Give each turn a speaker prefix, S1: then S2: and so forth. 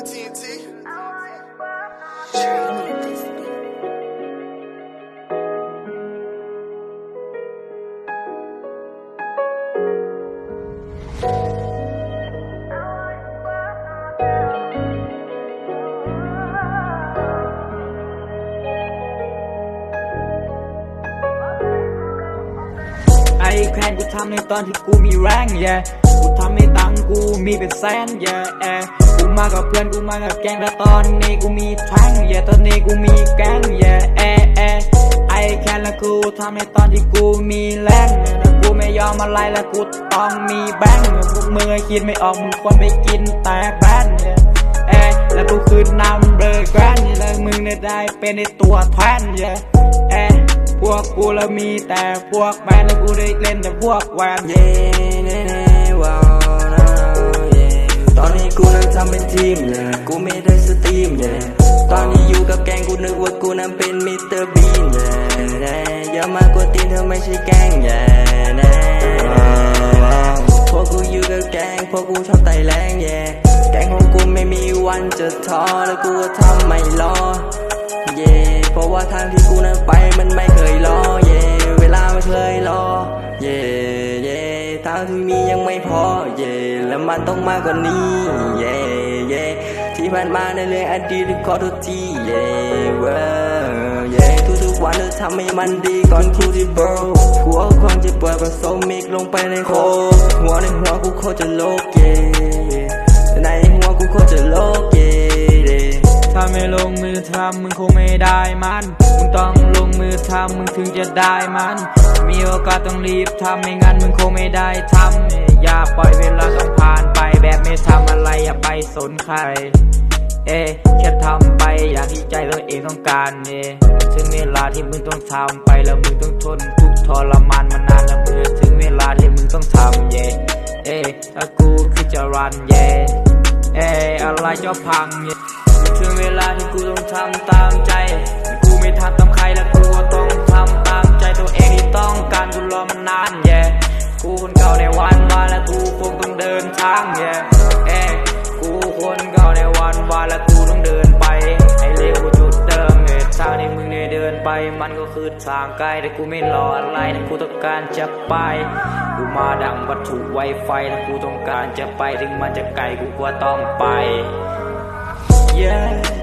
S1: on TNT.
S2: ไอ้แคนกูทำในตอนที่กูมีแรงเย่กูทำในตังกูมีเป็นแสนเย่เอกู มากับเพื่อนกูมากับแก๊งแต่ตอนนี้กูมีแท้งเย่าตอนนี้กูมีแก๊งเย่าเอเอไอแคนและกูทำในตอนที่กูมีแรงแต่กูไม่ยอมอะไรและกูต้องมีแบงค์พวกมึงไอ้คิดไม่ออกมึงควรไปกินแต่แบนเย่เอและกูคือนำเบอร์แกรนและมึงเนี่ยได้เป็นในตัวแทนเย่เอพวกกูแล้วมีแต่พวกแมนแล้วกูได้เล่นแต่พวกแวน
S3: เย่ ตอนนี้กูนั้นทำเป็นทีมเย่กูไม่ได้สตรีมเย่ตอนนี้อยู่กับแกงกูนึกว่ากูนั้นเป็นมิสเตอร์บีนเย่เน่อย่ามากวนตีนเธอไม่ใช่แกงเย่เน่พวกกูอยู่กับแกงพวกกูชอบไต่แรงเย่แกงของกูไม่มีวันจะท้อแล้วกูก็ทำไม่รอเย่เพราะว่าทางที่กูนั้นไป แล้วมันต้องมากกว่านี้ เย่เย่ที่ผ่านมาในเรื่องอดีตขอโทษทีเย่เว้ยเย่ทุกๆวันเธอทำให้มันดีก่อนกูที่ bro หัวความจ็บปวดผสมมิกลงไปในโคหัวในหัวกูโคตรจะโลกเย่ในหัวกูโคตรจะโลกเย่
S2: ถ้าไม่ลงมือทำมึงคงไม่ได้มันมึงต้องลงมือทำมึงถึงจะได้มัน มีโอกาสต้องรีบทำไม่งั้นมึงคงไม่ได้ทำ อย่าปล่อยเวลาต้องผ่านไปแบบไม่ทำอะไรอย่าไปสนใคร เอ๊แค่ทำไปอย่างที่ใจตัวเองต้องการเอ๊ะถึงเวลาที่มึงต้องทำไปแล้วมึงต้องทนทุกทรมานมานานแล้วเมื่อถึงเวลาที่มึงต้องทำเย่เอ๊ถ้ากูคือจะรันเย่เอ๊อะไรจะพังเย่ถึงเวลาที่กูต้องทำตามใจ กูไม่ทำตามใครแล้วกูก็ต้อง ดินทางเย่เอ๊ะกูคนเก่าในวันวานและกูต้องเดินไปให้เร็วกว่าจุดเดิมเหตุทางที่มึงได้เดินไป มันก็คือทางไกลแต่กูไม่รออะไรแต่กูต้องการจะไป กูมาดังวัตถุไวไฟถ้ากูต้องการจะไปถึงมันจะไกลกูก็ต้องไป yeah